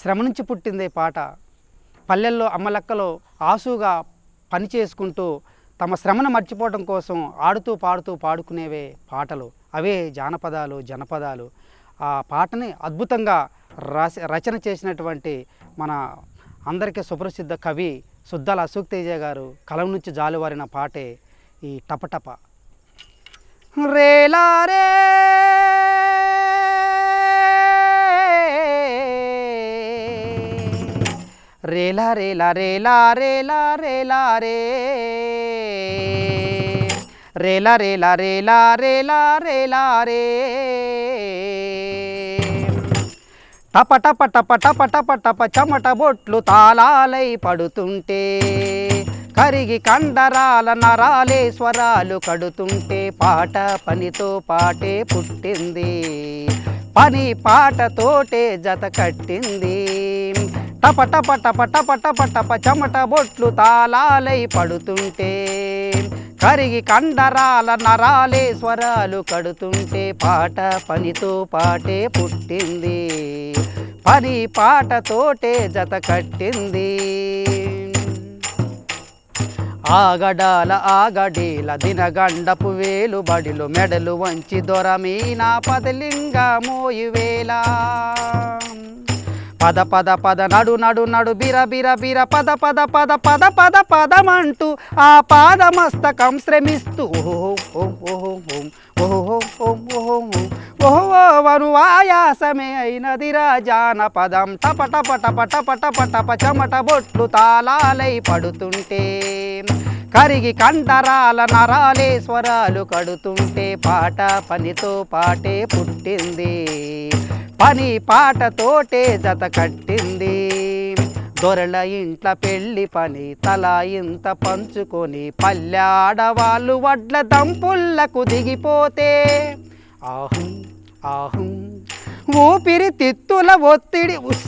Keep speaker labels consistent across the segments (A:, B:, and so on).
A: శ్రమ నుంచి పుట్టిందే పాట. పల్లెల్లో అమ్మలక్కలో ఆసుగా పని చేసుకుంటూ తమ శ్రమను మర్చిపోవడం కోసం ఆడుతూ పాడుతూ పాడుకునేవే పాటలు. అవే జానపదాలు జనపదాలు. ఆ పాటని అద్భుతంగా రచన చేసినటువంటి మన అందరికీ సుప్రసిద్ధ కవి సుద్దాల అశోక్ తేజ గారు కలం నుంచి జాలువారిన పాటే ఈ టపటప. రేలారే లారే రేలా రేలా లారే లారే రే రేలా రేలా రేలా రేలా రేలా రే టప టప టప టప టప టప చెమట బొట్లు తాళాలై పడుతుంటే కరిగి కండరాల నరాలే స్వరాలు కడుతుంటే పాట పనితో పాటే పుట్టింది. పని పాటతోటే జత కట్టింది. టప టప టప టప టప టప చెమట బొట్లు తాళాలై పడుతుంటే కరిగి కండరాల నరాలే స్వరాలు కడుతుంటే పాట పనితో పాటే పుట్టింది పని పాటతోటే జత కట్టింది. ఆగడాల ఆగడీల దినగండపు వేలు బడిలు మెడలు వంచి దొరమీనా పదలింగ మోయువేళ. పద పద పద నడు నడు నడు బిర బిర బిర పద పద పద పద పద పదమంటూ ఆ పాదమస్తకం శ్రమిస్తూ. ఓహో ఓం ఓహో ఓం ఓహో ఓం ఓహో ఓహో వను ఆయాసమే అయినదిరా టప టప టప టప టప టప చెమట బొట్లు తాళాలై పడుతుంటే. కరిగి కండరాల నరాలే స్వరాలు కడుతుంటే. పాట పనితో పాటే పుట్టింది. పని పాటతోటే జత కట్టింది. దొరల ఇంట్ల పెళ్ళి పని తల ఇంత పంచుకొని పల్లె ఆడవాళ్ళు వడ్ల దంపుల్లకు దిగిపోతే. ఆహుం ఆహుం ఊపిరి తిత్తుల ఒత్తిడి ఉస్.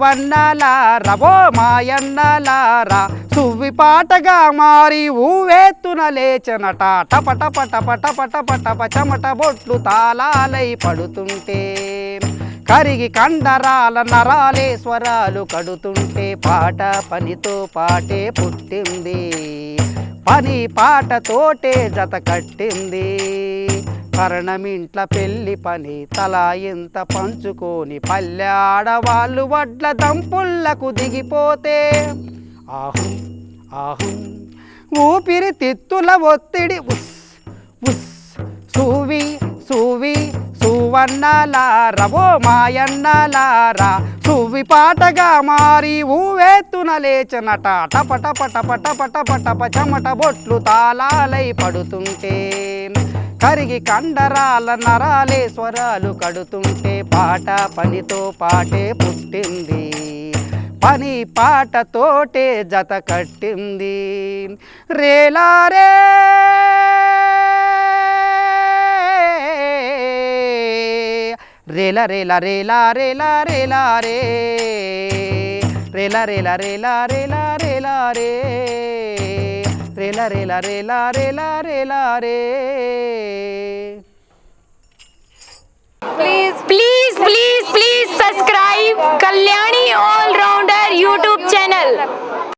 A: సువన్నలారా మాయన్నలారా సువ్వి పాటగా మారి ఊవేత్తున లేచనట. టపట పట పట పట పట పచమట బొట్లు తాళాలై పడుతుంటే కరిగి కండరాల నరాలే స్వరాలు కడుతుంటే పాట పనితో పాటే పుట్టింది పని పాటతోటే జత కట్టింది కరణమింట్ల పెళ్ళి పని తల ఇంత పంచుకొని పల్లె ఆడవాళ్ళు వడ్ల దంపుల్లకు దిగిపోతే. ఆహుం ఆహుం ఊపిరి తిత్తుల ఒత్తిడి ఉస్ ఉస్ సూవి సూవి సువన్నలారవో మాయన్నలారా సువి పాటగా మారి ఊవేత్తున లేచనట టపట పట పట పట పట పచమట బొట్లు తాళాలై పడుతుంటే. కరిగి కండరాల నరాలే స్వరాలు కడుతుంటే పాట పనితో పాటే పుట్టింది. పని పాటతోటే జత కట్టింది. రేలారే రేల రేల రేల రేల రేల రే! రేల రేల రేల
B: la re la re la re la re la re.